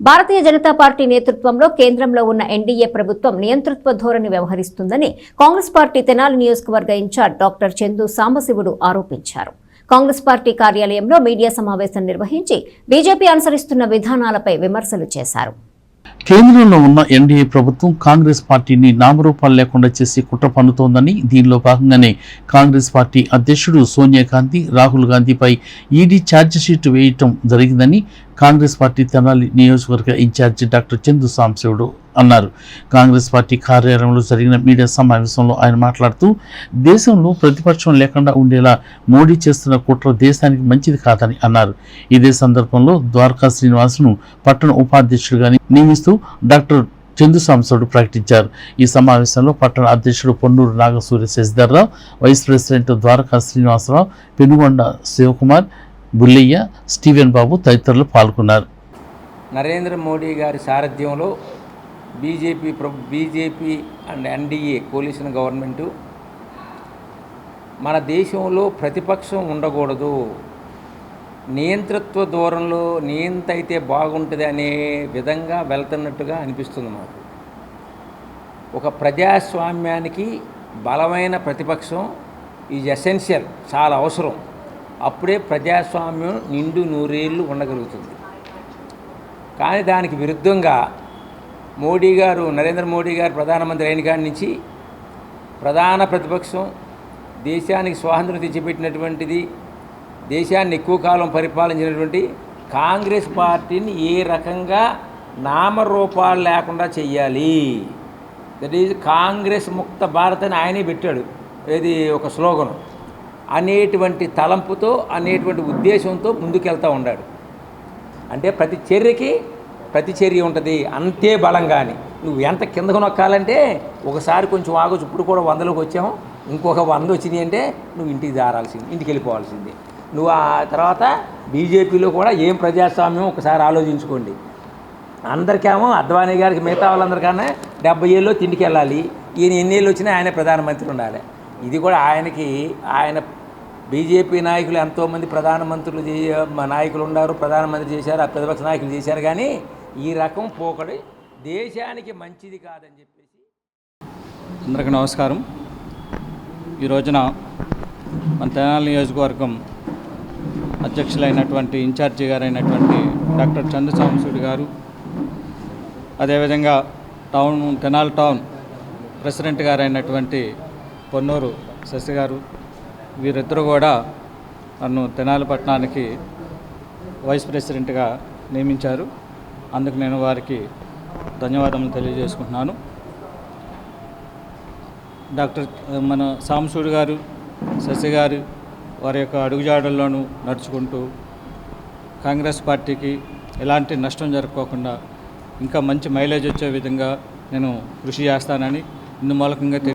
Bharatiya Janata party నేతృత్వంలో కేంద్రంలో ఉన్న ఎన్డీఏ ప్రభుత్వం నియంతృత్వ ధోరణి వ్యవహరిస్తుందని కాంగ్రెస్ పార్టీ తెనాలి నియోజకవర్గ ఇన్ఛార్జ్ డాక్టర్ చందు సాంబశివుడు ఆరోపించారు. కాంగ్రెస్ పార్టీ కార్యాలయంలో మీడియా సమావేశం నిర్వహించి బీజేపీ అనుసరిస్తున్న విధానాలపై విమర్శలు చేశారు. కేంద్రంలో ఉన్న ఎన్డీఏ ప్రభుత్వం కాంగ్రెస్ పార్టీని నామరూపాలు లేకుండా చేసి కుట్ర పన్నుతోందని దీనిలో భాగంగానే కాంగ్రెస్ పార్టీ అధ్యక్షుడు సోనియా గాంధీ రాహుల్ గాంధీపై ఈడీ ఛార్జిషీట్ వేయటం జరిగిందని కాంగ్రెస్ పార్టీ తెనాలి నియోజకవర్గ ఇన్ఛార్జి డాక్టర్ చందు సాంశివుడు అన్నారు. కాంగ్రెస్ పార్టీ కార్యాలయంలో జరిగిన మీడియా సమావేశంలో ఆయన మాట్లాడుతూ దేశంలో ప్రతిపక్షం లేకుండా ఉండేలా మోడీ చేస్తున్న కుట్ర దేశానికి మంచిది కాదని అన్నారు. ఇదే సందర్భంలో ద్వారకా శ్రీనివాసును పట్టణ ఉపాధ్యక్షుడిగా నియమిస్తూ డాక్టర్ చందు సాంసోడు ప్రకటించారు. ఈ సమావేశంలో పట్టణ అధ్యక్షుడు Ponnuru Nagasurya Sasidhar Rao vice president Dwaraka Srinivasa Rao Penugonda Sivakumar Bullaiah Steven Babu తదితరులు పాల్గొన్నారు. నరేంద్ర మోడీ గారి సారథ్యంలో బీజేపీ ప్రభు BJP and NDA coalition government మన దేశంలో ప్రతిపక్షం ఉండకూడదు. నియంతృత్వ దూరంలో నియంత అయితే బాగుంటుంది అనే విధంగా వెళ్తున్నట్టుగా అనిపిస్తుంది మాకు. ఒక ప్రజాస్వామ్యానికి బలమైన ప్రతిపక్షం ఈజ్ ఎసెన్షియల్ చాలా అవసరం. అప్పుడే ప్రజాస్వామ్యం నిండు నూరేళ్ళు ఉండగలుగుతుంది. కానీ దానికి విరుద్ధంగా మోడీ గారు నరేంద్ర మోడీ గారు ప్రధానమంత్రి అయిన కాడి నుంచి ప్రధాన ప్రతిపక్షం దేశానికి స్వాతంత్రం తెచ్చిపెట్టినటువంటిది దేశాన్ని ఎక్కువ కాలం పరిపాలించినటువంటి కాంగ్రెస్ పార్టీని ఏ రకంగా నామరూపాలు లేకుండా చెయ్యాలి. దట్ ఈజ్ కాంగ్రెస్ ముక్త భారత్ అని ఆయనే పెట్టాడు. ఏది ఒక స్లోగనం. అనేటువంటి తలంపుతో అనేటువంటి ఉద్దేశంతో ముందుకెళ్తూ ఉన్నాడు అంటే ప్రతి చర్యకి ప్రతిచర్య ఉంటుంది అంతే బలంగాని. నువ్వు ఎంత కిందకు నొక్కాలంటే ఒకసారి కొంచెం ఆగొచ్చు. ఇప్పుడు కూడా వందలోకి వచ్చాము. ఇంకొక వంద వచ్చినాయి అంటే నువ్వు ఇంటికి జారాల్సింది ఇంటికి వెళ్ళిపోవాల్సింది. నువ్వు ఆ తర్వాత బీజేపీలో కూడా ఏం ప్రజాస్వామ్యం ఒకసారి ఆలోచించుకోండి. అందరికేమో అద్వానీ గారికి మిగతా వాళ్ళందరికన్నా డెబ్బై ఏళ్ళు తిండికి వెళ్ళాలి. ఈయన ఎన్ని ఏళ్ళు వచ్చినా ఆయన ప్రధానమంత్రి ఉండాలి. ఇది కూడా ఆయనకి ఆయన బీజేపీ నాయకులు ఎంతోమంది ప్రధానమంత్రులు చే- నాయకులు ఉన్నారు ప్రధానమంత్రి చేశారు ఆ ప్రతిపక్ష నాయకులు చేశారు కానీ ఈ రకం పోకడి దేశానికి మంచిది కాదని చెప్పేసి. అందరికీ నమస్కారం. ఈ రోజున మన తెనాలి నియోజకవర్గం అధ్యక్షులైనటువంటి ఇన్ఛార్జి గారైనటువంటి డాక్టర్ చంద్రసాంబశివుడు గారు అదేవిధంగా టౌన్ తెనాలి టౌన్ ప్రెసిడెంట్ గారైనటువంటి పొన్నూరు శశి గారు వీరిద్దరూ కూడా నన్ను తెనాలి పట్టణానికి వైస్ ప్రెసిడెంట్గా నియమించారు. అందుకు నేను వారికి ధన్యవాదములు తెలియజేసుకుంటున్నాను. డాక్టర్ మన సాంసూడు గారు శశి గారు వారి యొక్క అడుగుజాడల్లోనూ నడుచుకుంటూ కాంగ్రెస్ పార్టీకి ఎలాంటి నష్టం జరగకోకుండా ఇంకా మంచి మైలేజ్ వచ్చే విధంగా నేను కృషి చేస్తానని ఇందు మూలకంగా